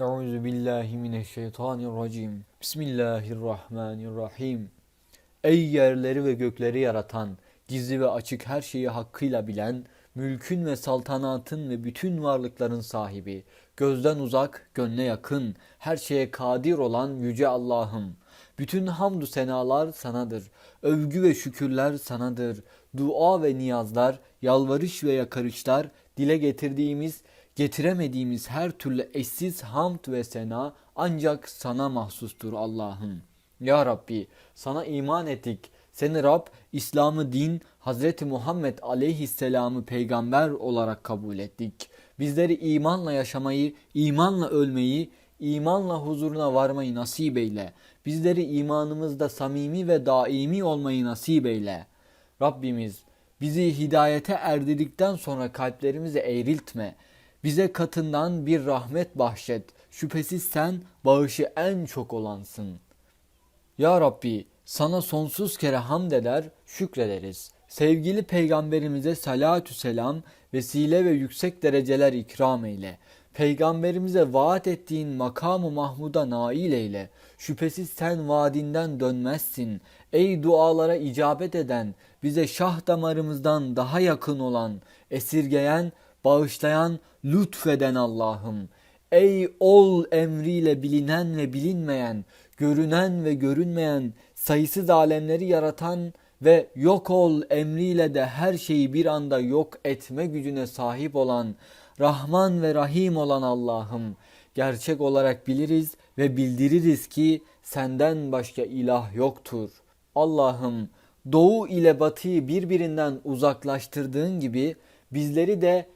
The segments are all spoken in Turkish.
Euzu billahi mineşşeytanirracim. Bismillahirrahmanirrahim. Ey yerleri ve gökleri yaratan, gizli ve açık her şeyi hakkıyla bilen, mülkün ve saltanatın ve bütün varlıkların sahibi, gözden uzak, gönle yakın, her şeye kadir olan yüce Allah'ım. Bütün hamdü senalar sanadır. Övgü ve şükürler sanadır. Dua ve niyazlar, yalvarış ve yakarışlar, dile getirdiğimiz, getiremediğimiz her türlü eşsiz hamd ve sena ancak sana mahsustur Allah'ım. Ya Rabbi sana iman ettik. Seni Rab, İslam'ı din, Hazreti Muhammed aleyhisselamı peygamber olarak kabul ettik. Bizleri imanla yaşamayı, imanla ölmeyi, imanla huzuruna varmayı nasip eyle. Bizleri imanımızda samimi ve daimi olmayı nasip eyle. Rabbimiz bizi hidayete erdirdikten sonra kalplerimizi eğriltme. Bize katından bir rahmet bahşet. Şüphesiz sen bağışı en çok olansın. Ya Rabbi sana sonsuz kere hamd eder, şükrederiz. Sevgili peygamberimize salatü selam, vesile ve yüksek dereceler ikram eyle. Peygamberimize vaat ettiğin makamı Mahmud'a nail eyle. Şüphesiz sen vaadinden dönmezsin. Ey dualara icabet eden, bize şah damarımızdan daha yakın olan, esirgeyen, bağışlayan, lütfeden Allah'ım. Ey ol emriyle bilinen ve bilinmeyen, görünen ve görünmeyen, sayısız alemleri yaratan ve yok ol emriyle de her şeyi bir anda yok etme gücüne sahip olan, Rahman ve Rahim olan Allah'ım. Gerçek olarak biliriz ve bildiririz ki senden başka ilah yoktur. Allah'ım doğu ile batıyı birbirinden uzaklaştırdığın gibi bizleri de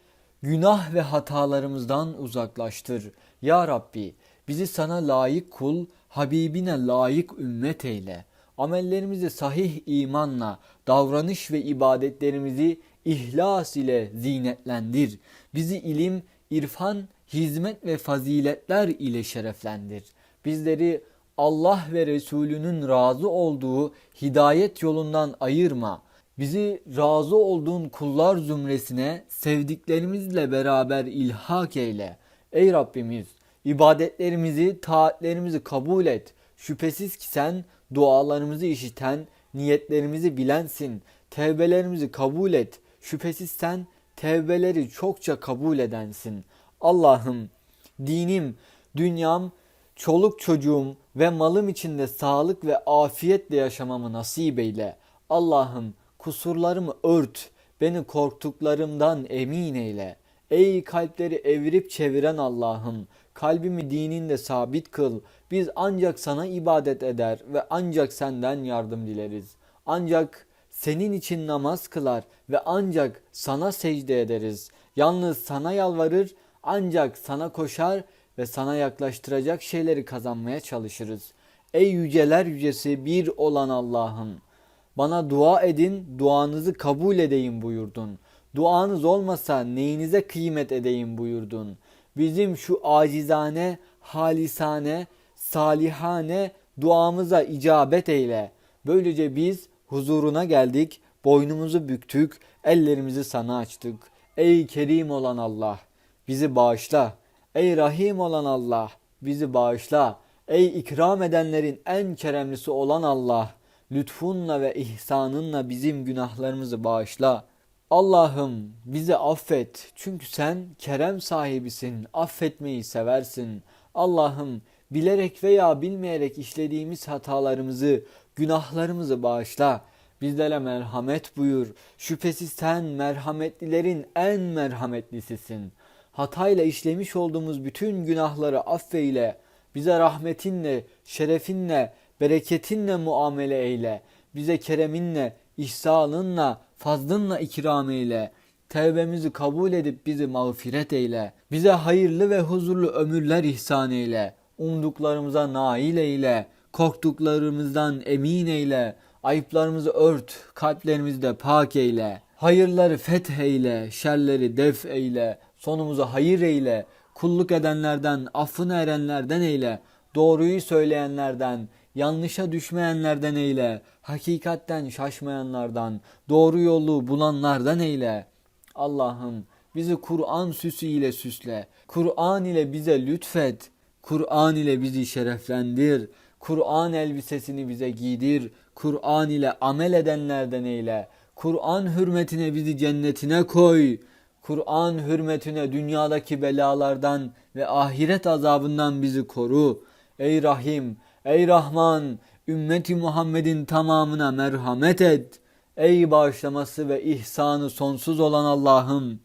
günah ve hatalarımızdan uzaklaştır. Ya Rabbi bizi sana layık kul, Habibine layık ümmet eyle. Amellerimizi sahih imanla, davranış ve ibadetlerimizi ihlas ile zinetlendir. Bizi ilim, irfan, hizmet ve faziletler ile şereflendir. Bizleri Allah ve Resulünün razı olduğu hidayet yolundan ayırma. Bizi razı olduğun kullar zümresine sevdiklerimizle beraber ilhak eyle. Ey Rabbimiz ibadetlerimizi, taatlerimizi kabul et. Şüphesiz ki sen dualarımızı işiten, niyetlerimizi bilensin. Tevbelerimizi kabul et. Şüphesiz sen tevbeleri çokça kabul edensin. Allah'ım dinim, dünyam, çoluk çocuğum ve malım içinde sağlık ve afiyetle yaşamamı nasip eyle. Allah'ım kusurlarımı ört, beni korktuklarımdan emin eyle. Ey kalpleri evirip çeviren Allah'ım, kalbimi dininde sabit kıl. Biz ancak sana ibadet eder ve ancak senden yardım dileriz. Ancak senin için namaz kılar ve ancak sana secde ederiz. Yalnız sana yalvarır, ancak sana koşar ve sana yaklaştıracak şeyleri kazanmaya çalışırız. Ey yüceler yücesi bir olan Allah'ım, bana dua edin, duanızı kabul edeyim buyurdun. Duanız olmasa neyinize kıymet edeyim buyurdun. Bizim şu acizane, halisane, salihane duamıza icabet eyle. Böylece biz huzuruna geldik, boynumuzu büktük, ellerimizi sana açtık. Ey kerim olan Allah, bizi bağışla. Ey rahim olan Allah, bizi bağışla. Ey ikram edenlerin en keremlisi olan Allah, lütfunla ve ihsanınla bizim günahlarımızı bağışla. Allah'ım bizi affet çünkü sen kerem sahibisin, affetmeyi seversin. Allah'ım bilerek veya bilmeyerek işlediğimiz hatalarımızı, günahlarımızı bağışla. Bizlere merhamet buyur. Şüphesiz sen merhametlilerin en merhametlisisin. Hatayla işlemiş olduğumuz bütün günahları affeyle. Bize rahmetinle, şerefinle, bereketinle muamele eyle. Bize kereminle, ihsanınla, fazlınla ikram eyle. Tevbemizi kabul edip bizi mağfiret eyle. Bize hayırlı ve huzurlu ömürler ihsan eyle. Umduklarımıza nail eyle. Korktuklarımızdan emin eyle. Ayıplarımızı ört, kalplerimizi de pak eyle. Hayırları feth eyle, şerleri def eyle. Sonumuzu hayır eyle. Kulluk edenlerden, affına erenlerden eyle. Doğruyu söyleyenlerden, yanlışa düşmeyenlerden eyle. Hakikatten şaşmayanlardan, doğru yolu bulanlardan eyle. Allah'ım bizi Kur'an süsü ile süsle. Kur'an ile bize lütfet. Kur'an ile bizi şereflendir. Kur'an elbisesini bize giydir. Kur'an ile amel edenlerden eyle. Kur'an hürmetine bizi cennetine koy. Kur'an hürmetine dünyadaki belalardan ve ahiret azabından bizi koru. Ey Rahim, ey Rahman, ümmeti Muhammed'in tamamına merhamet et. Ey bağışlaması ve ihsanı sonsuz olan Allah'ım,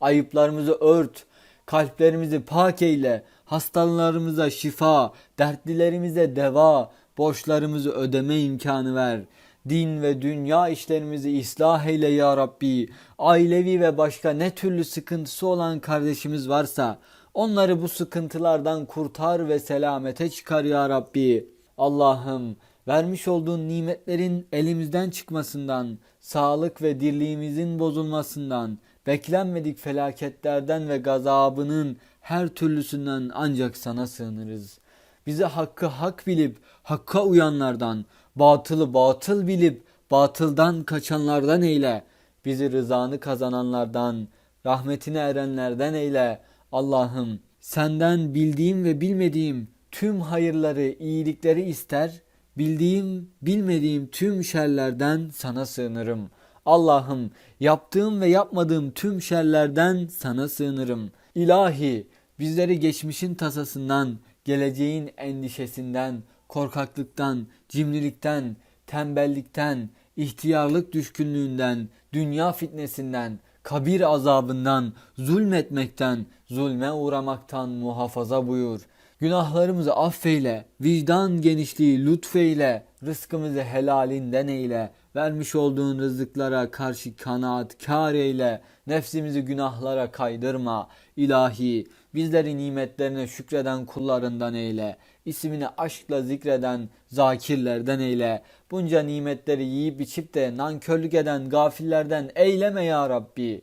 ayıplarımızı ört, kalplerimizi pak eyle, hastalarımıza şifa, dertlilerimize deva, borçlarımızı ödeme imkanı ver. Din ve dünya işlerimizi ıslah eyle ya Rabbi. Ailevi ve başka ne türlü sıkıntısı olan kardeşimiz varsa onları bu sıkıntılardan kurtar ve selamete çıkar ya Rabbi. Allah'ım vermiş olduğun nimetlerin elimizden çıkmasından, sağlık ve dirliğimizin bozulmasından, beklenmedik felaketlerden ve gazabının her türlüsünden ancak sana sığınırız. Bizi hakkı hak bilip hakka uyanlardan, batılı batıl bilip batıldan kaçanlardan eyle. Bizi rızanı kazananlardan, rahmetine erenlerden eyle. Allah'ım senden bildiğim ve bilmediğim tüm hayırları, iyilikleri ister, bildiğim, bilmediğim tüm şerlerden sana sığınırım. Allah'ım yaptığım ve yapmadığım tüm şerlerden sana sığınırım. İlahi bizleri geçmişin tasasından, geleceğin endişesinden, korkaklıktan, cimrilikten, tembellikten, ihtiyarlık düşkünlüğünden, dünya fitnesinden, kabir azabından, zulmetmekten, zulme uğramaktan muhafaza buyur. Günahlarımızı affeyle, vicdan genişliği lütfeyle, rızkımızı helalinden eyle, vermiş olduğun rızıklara karşı kanaat kar eyle, nefsimizi günahlara kaydırma. İlahi, bizleri nimetlerine şükreden kullarından eyle, ismini aşkla zikreden zakirlerden eyle, bunca nimetleri yiyip içip de nankörlük eden gafillerden eyleme ya Rabbi.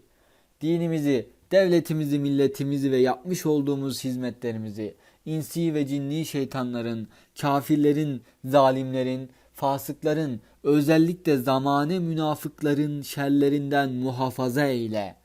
Dinimizi, devletimizi, milletimizi ve yapmış olduğumuz hizmetlerimizi, insi ve cinni şeytanların, kafirlerin, zalimlerin, fasıkların, özellikle zamane münafıkların şerlerinden muhafaza eyle.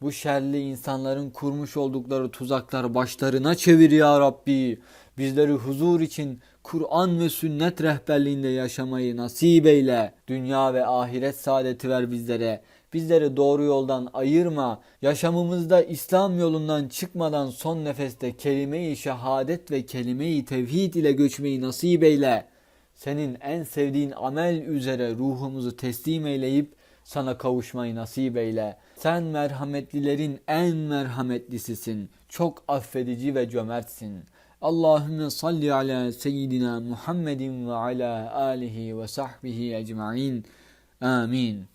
Bu şerli insanların kurmuş oldukları tuzakları başlarına çevir ya Rabbi. Bizleri huzur için Kur'an ve sünnet rehberliğinde yaşamayı nasip eyle. Dünya ve ahiret saadeti ver bizlere. Bizleri doğru yoldan ayırma. Yaşamımızda İslam yolundan çıkmadan son nefeste kelime-i şehadet ve kelime-i tevhid ile göçmeyi nasip eyle. Senin en sevdiğin amel üzere ruhumuzu teslim eyleyip sana kavuşmayı nasip eyle. Sen merhametlilerin en merhametlisisin. Çok affedici ve cömertsin. Allahümme salli ala seyyidina Muhammedin ve ala alihi ve sahbihi ecmain. Amin.